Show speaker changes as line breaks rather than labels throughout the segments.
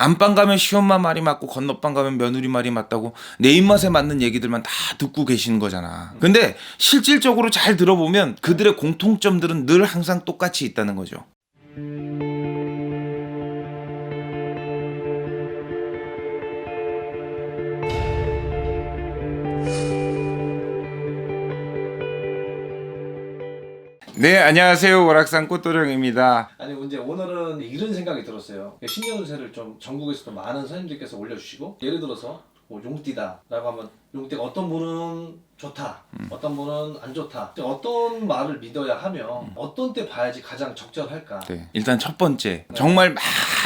안방 가면 시엄마 말이 맞고 건너방 가면 며느리 말이 맞다고 내 입맛에 맞는 얘기들만 다 듣고 계시는 거잖아. 근데 실질적으로 잘 들어보면 그들의 공통점들은 늘 항상 똑같이 있다는 거죠. 네, 안녕하세요. 월악산 꽃도령입니다.
아니 이제 오늘은 이런 생각이 들었어요. 신년 운세를 좀 전국에서도 많은 선생님들께서 올려주시고 예를 들어서 뭐 용띠다라고 하면 용띠가 어떤 분은 좋다, 어떤 분은 안 좋다. 어떤 말을 믿어야 하면 어떤 때 봐야지 가장 적절할까?
네. 일단 첫 번째. 정말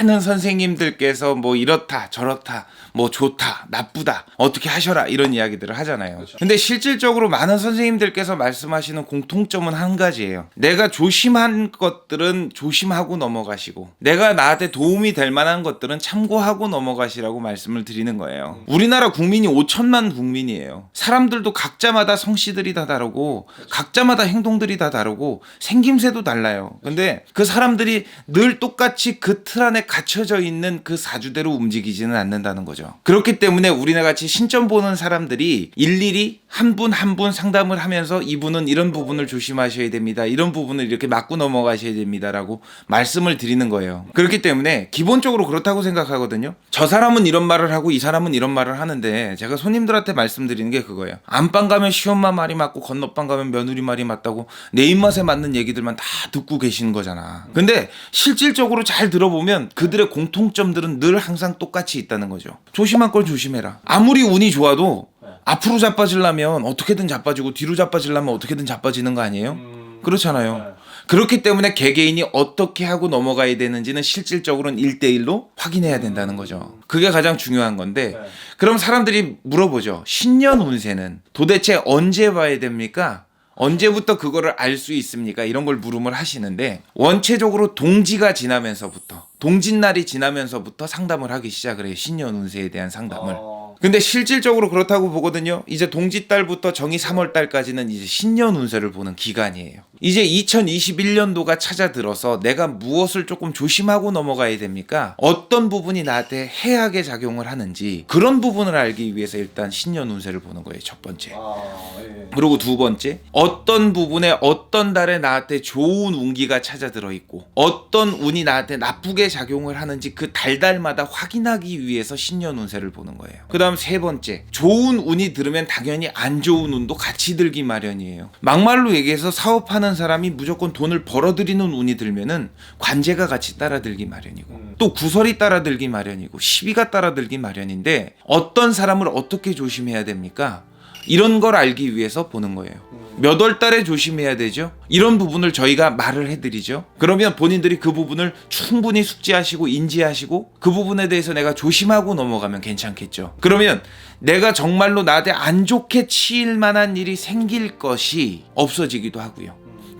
많은 선생님들께서 뭐 이렇다, 저렇다, 뭐 좋다, 나쁘다, 어떻게 하셔라 이런 이야기들을 하잖아요.
그렇죠.
근데 실질적으로 많은 선생님들께서 말씀하시는 공통점은 한 가지예요. 내가 조심한 것들은 조심하고 넘어가시고 내가 나한테 도움이 될 만한 것들은 참고하고 넘어가시라고 말씀을 드리는 거예요. 우리나라 국민이 5천만 국민 이에요. 사람들도 각자마다 성씨들이 다 다르고 각자마다 행동들이 다 다르고 생김새도 달라요. 근데 그 사람들이 늘 똑같이 그 틀 안에 갇혀져 있는 그 사주대로 움직이지는 않는다는 거죠. 그렇기 때문에 우리네 같이 신점 보는 사람들이 일일이 한분 한 분 상담을 하면서 이분은 이런 부분을 조심하셔야 됩니다. 이런 부분을 이렇게 맞고 넘어가셔야 됩니다라고 말씀을 드리는 거예요. 그렇기 때문에 기본적으로 그렇다고 생각하거든요. 저 사람은 이런 말을 하고 이 사람은 이런 말을 하는데 제가 손님들한테 말 씀드리는 게 그거예요. 안방 가면 시엄마 말이 맞고 건너방 가면 며느리 말이 맞다고 내 입맛에 맞는 얘기들만 다 듣고 계시는 거잖아. 근데 실질적으로 잘 들어보면 그들의 공통점들은 늘 항상 똑같이 있다는 거죠. 조심할 걸 조심해라. 아무리 운이 좋아도 앞으로 자빠지려면 어떻게든 자빠지고 뒤로 자빠지려면 어떻게든 자빠지는 거 아니에요?
음,
그렇잖아요.
네.
그렇기 때문에 개개인이 어떻게 하고 넘어가야 되는지는 실질적으로는 1대1로 확인해야 된다는 거죠. 그게 가장 중요한 건데,
네.
그럼 사람들이 물어보죠. 신년 운세는 도대체 언제 봐야 됩니까? 언제부터 그거를 알 수 있습니까? 이런 걸 물음을 하시는데, 원체적으로 동지가 지나면서부터, 동짓날이 지나면서부터 상담을 하기 시작을 해요. 신년 운세에 대한 상담을.
어,
근데 실질적으로 그렇다고 보거든요. 이제 동짓달부터 정의 3월달까지는 이제 신년 운세를 보는 기간이에요. 이제 2021년도가 찾아들어서 내가 무엇을 조금 조심하고 넘어가야 됩니까? 어떤 부분이 나한테 해악의 작용을 하는지 그런 부분을 알기 위해서 일단 신년 운세를 보는 거예요. 첫 번째.
아, 예.
그리고 두 번째, 어떤 부분에 어떤 달에 나한테 좋은 운기가 찾아 들어 있고, 어떤 운이 나한테 나쁘게 작용을 하는지 그 달달마다 확인하기 위해서 신년 운세를 보는 거예요. 그 다음 세 번째, 좋은 운이 들으면 당연히 안 좋은 운도 같이 들기 마련이에요. 막말로 얘기해서 사업하는 사람이 무조건 돈을 벌어들이는 운이 들면은 관제가 같이 따라들기 마련이고,
음.
또 구설이 따라들기 마련이고, 시비가 따라들기 마련인데, 어떤 사람을 어떻게 조심해야 됩니까? 이런 걸 알기 위해서 보는 거예요. 몇 월 달에 조심해야 되죠? 이런 부분을 저희가 말을 해드리죠. 그러면 본인들이 그 부분을 충분히 숙지하시고 인지하시고 그 부분에 대해서 내가 조심하고 넘어가면 괜찮겠죠. 그러면 내가 정말로 나한테 안 좋게 치일 만한 일이 생길 것이 없어지기도 하고요.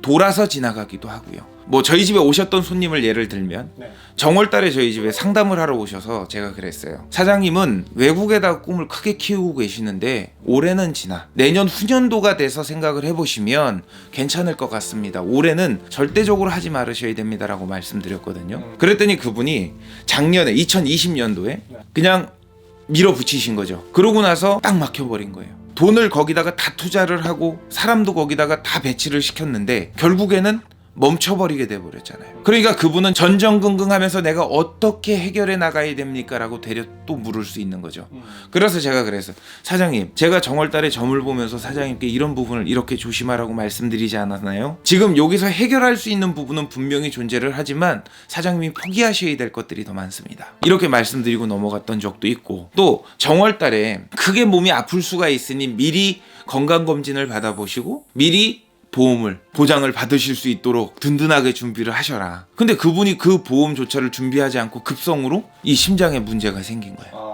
돌아서 지나가기도 하고요. 뭐 저희 집에 오셨던 손님을 예를 들면
네.
정월달에 저희 집에 상담을 하러 오셔서 제가 그랬어요. 사장님은 외국에다 꿈을 크게 키우고 계시는데 올해는 지나 내년 후년도가 돼서 생각을 해보시면 괜찮을 것 같습니다. 올해는 절대적으로 하지 말으셔야 됩니다라고 말씀드렸거든요. 그랬더니 그분이 작년에 2020년도에 그냥 밀어붙이신 거죠. 그러고 나서 딱 막혀버린 거예요. 돈을 거기다가 다 투자를 하고 사람도 거기다가 다 배치를 시켰는데 결국에는 멈춰버리게 돼버렸잖아요. 그러니까 그분은 전전긍긍하면서 내가 어떻게 해결해 나가야 됩니까라고 되려 또 물을 수 있는 거죠.
음.
그래서 제가 그래서 사장님 제가 정월달에 점을 보면서 사장님께 이런 부분을 이렇게 조심하라고 말씀드리지 않았나요? 지금 여기서 해결할 수 있는 부분은 분명히 존재를 하지만 사장님이 포기하셔야 될 것들이 더 많습니다. 이렇게 말씀드리고 넘어갔던 적도 있고 또 정월달에 크게 몸이 아플 수가 있으니 미리 건강검진을 받아보시고 미리 보험을 보장을 받으실 수 있도록 든든하게 준비를 하셔라. 근데 그분이 그 보험 조차를 준비하지 않고 급성으로 이 심장에 문제가 생긴 거예요.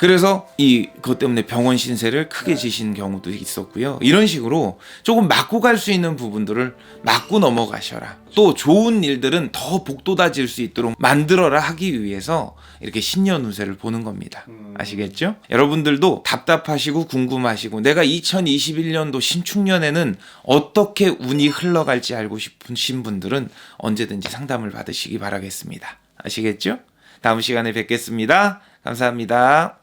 아,
그래서 이 그것 때문에 병원 신세를 크게 지신 경우도 있었고요. 이런 식으로 조금 맞고 갈 수 있는 부분들을 맞고 넘어가셔라. 또 좋은 일들은 더 복돋아질 수 있도록 만들어라 하기 위해서 이렇게 신년 운세를 보는 겁니다.
음.
아시겠죠? 여러분들도 답답하시고 궁금하시고 내가 2021년도 신축년에는 어떻게 운이 흘러갈지 알고 싶으신 분들은 언제든지 상담을 받으시기 바라겠습니다. 아시겠죠? 다음 시간에 뵙겠습니다. 감사합니다.